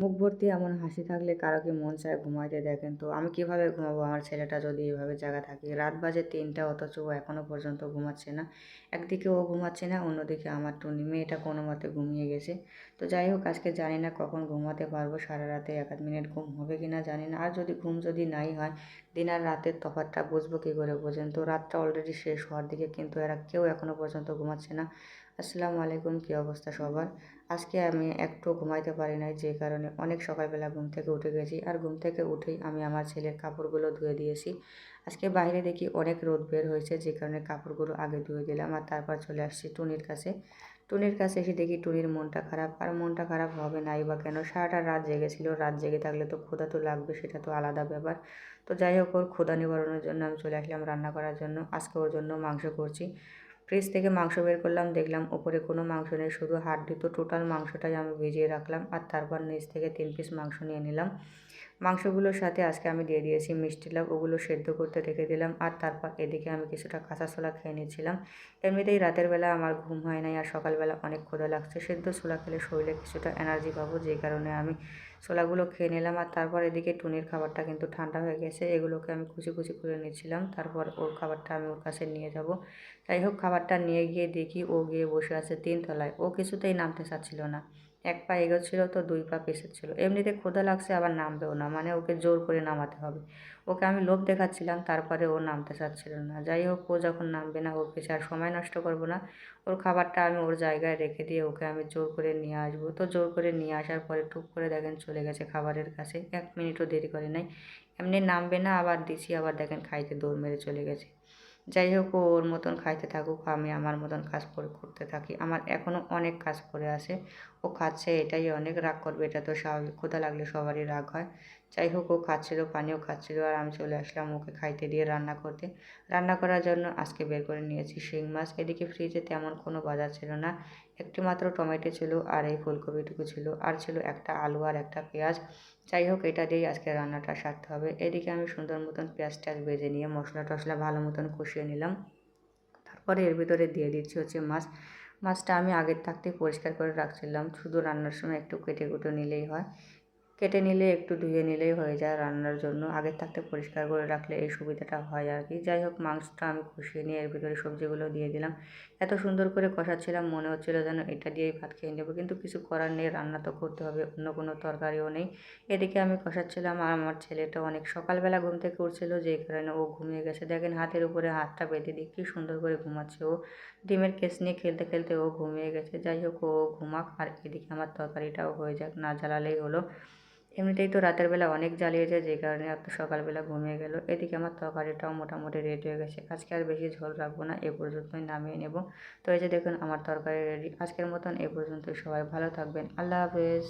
মুখ ভর্তি এমন হাসি থাকলে কারও কি মন চায় ঘুমাইতে? দেখেন তো, আমি কীভাবে ঘুমাবো? আমার ছেলেটা যদি এইভাবে জায়গা থাকে। রাত বাজে তিনটা, অথচ ও এখনও পর্যন্ত ঘুমাচ্ছে না। একদিকে ও ঘুমাচ্ছে না, অন্যদিকে আমার টুনি। মেয়েটা কোনো মতে ঘুমিয়ে গেছে। তো যাই হোক, আজকে জানি না কখন ঘুমাতে পারব। সারা রাতে এক আধ মিনিট ঘুম হবে কি না জানি না। আর যদি ঘুম যদি নাই হয়, দিন আর রাতের তফাতটা বুঝব কী করে বোঝেন তো? রাতটা অলরেডি শেষ হওয়ার দিকে কিন্তু এরা কেউ এখনও পর্যন্ত ঘুমাচ্ছে না। আসসালামু আলাইকুম, কী অবস্থা সবার? আজকে আমি একটু ঘুমাইতে পারি নাই, যে কারণে অনেক সকালবেলা ঘুম থেকে উঠে গেছি। আর ঘুম থেকে উঠেই আমি আমার ছেলের কাপড়গুলো ধুয়ে দিয়েছি। আজকে বাইরে দেখি অনেক রোদ বের হয়েছে, যে কারণে কাপড়গুলো আগে ধুয়ে দিলাম আর তারপর চলে আসছি টুনির কাছে। টুনির কাছে এসে দেখি টুনির মনটা খারাপ। আর মনটা খারাপ হবে নাই বা কেন? সারাটা রাত জেগেছিল রাত জেগে থাকলে তো ক্ষুধা তো লাগবে, সেটা তো আলাদা ব্যাপার। তো যাই হোক, ওর ক্ষুধা নিবারণের জন্য আমি চলে আসলাম রান্না করার জন্য। আজকে ওর জন্য মাংস করছি। ফ্রিজ থেকে মাংস বের করলাম, দেখলাম ওপরে কোনো মাংস নেই, শুধু হাড় তো টোটাল মাংসটাই আমি ভিজিয়ে রাখলাম আর তারপর নিচ থেকে তিন পিস মাংস নিয়ে নিলাম। মাংসগুলোর সাথে আজকে আমি দিয়ে দিয়েছি মিষ্টি লাভ ওগুলো সেদ্ধ করতে রেখে দিলাম আর তারপর এদিকে আমি কিছুটা কাঁচা ছোলা খেয়ে নিয়েছিলাম। এমনিতেই রাতের বেলা আমার ঘুম হয় নাই আর সকালবেলা অনেক ক্ষুধা লাগছে। সেদ্ধ ছোলা খেলে শরীরে কিছুটা এনার্জি পাবো, যেই কারণে আমি ছোলাগুলো খেয়ে নিলাম। আর তারপর এদিকে টুনির খাবারটা কিন্তু ঠান্ডা হয়ে গেছে, এগুলোকে আমি কুচি কুচি করে নিয়েছিলাম। তারপর ওর খাবারটা আমি ওর কাছে নিয়ে যাব। যাই হোক, খাবারটা নিয়ে গিয়ে দেখি ও গিয়ে বসে আছে তিনতলায় ও কিছুতেই নামতে চাচ্ছিল না। এক পা এগোচ্ছিল তো দুই পা পেছাচ্ছিল এমনিতে ক্ষুধা লাগছে, আবার নামবেও না মানে ওকে জোর করে নামাতে হবে। ওকে আমি লোভ দেখাচ্ছিলাম, তারপরে ও নামতে চাচ্ছিল না। যাই হোক, ও যখন নামবে না, ওর পেছে আর সময় নষ্ট করব না। ওর খাবারটা আমি ওর জায়গায় রেখে দিয়ে ওকে আমি জোর করে নিয়ে আসব। তো জোর করে নিয়ে আসার পরে টুক করে দেখেন চলে গেছে খাবারের কাছে। এক মিনিটও দেরি করে নাই। এমনি নামবে না, আবার দিছি, আবার দেখেন খাইতে দৌড় মেরে চলে গেছে। যাই হোক ওর মতন খাইতে থাকুক, আমি আমার মতন কাজ করে করতে থাকি। আমার এখনও অনেক কাজ পড়ে আছে। ও খাচ্ছে, এটাই অনেক রাগ করবে, এটা তো স্বাভাবিক। ক্ষুধা লাগলে সবারই রাগ হয়। যাই হোক, ও খাচ্ছিলো, পানিও খাচ্ছিলো আর আমি চলে আসলাম ওকে খাইতে দিয়ে রান্না করতে। রান্না করার জন্য আজকে বের করে নিয়েছি শিং মাছ। এদিকে ফ্রিজে তেমন কোনো বাজার ছিল না। একটি মাত্র টমেটো ছিল আর এই ফুলকপিটুকু ছিল। আর ছিল একটা আলু আর একটা পেঁয়াজ। যাই হোক, এটা দিয়েই আজকে রান্নাটা সারতে হবে। এদিকে আমি সুন্দর মতন পেঁয়াজ ট্যাজ বেজে নিয়ে মশলা টশলা ভালো মতন কষিয়ে নিলাম। তারপরে এর ভিতরে দিয়ে দিচ্ছি হচ্ছে মাছ। মাছটা আমি আগের থাকতেই পরিষ্কার করে রাখছিলাম। শুধু রান্নার সময় একটু কেটে কুটে নিলেই হয়। কেটে নিলে একটু ধুয়ে নিলেই হয়ে যায় রান্নার জন্য। আগের থাকতে পরিষ্কার করে রাখলে এই সুবিধাটা হয় আর কি। যাই হোক, মাংসটা আমি কষিয়ে নিয়ে এর ভিতরে সবজিগুলো দিয়ে দিলাম। এত সুন্দর করে কষাচ্ছিলাম, মনে হচ্ছিল যেন এটা দিয়েই ভাত খেয়ে নেব। কিন্তু কিছু করার নেই, রান্না তো করতে হবে, অন্য কোনো তরকারিও নেই। এদিকে আমি কষাচ্ছিলাম আর আমার ছেলেটা অনেক সকালবেলা ঘুম থেকে উঠছিল, যেই কারণে ও ঘুমিয়ে গেছে। দেখেন হাতের উপরে হাতটা বেঁধে দিই কী সুন্দর করে ঘুমাচ্ছে ও। ডিমের কেস নিয়ে খেলতে খেলতে ও ঘুমিয়ে গেছে। যাই হোক, ও ঘুমাক আর এদিকে আমার তরকারিটাও হয়ে যাক, না জ্বালালেই হলো। এমনিতেই তো রাতের বেলা অনেক জ্বালিয়েছে যে কারণে এত সকালবেলা ঘুমিয়ে গেল। এদিকে আমার তরকারিটাও মোটামুটি রেডি হয়ে গেছে। আজকে আর বেশি ঝোল রাখব না, এ পর্যন্তই নামিয়ে নেব। তো এই যে দেখুন, আমার তরকারি রেডি আজকের মতন এ পর্যন্তই। সবাই ভালো থাকবেন। আল্লাহ হাফেজ।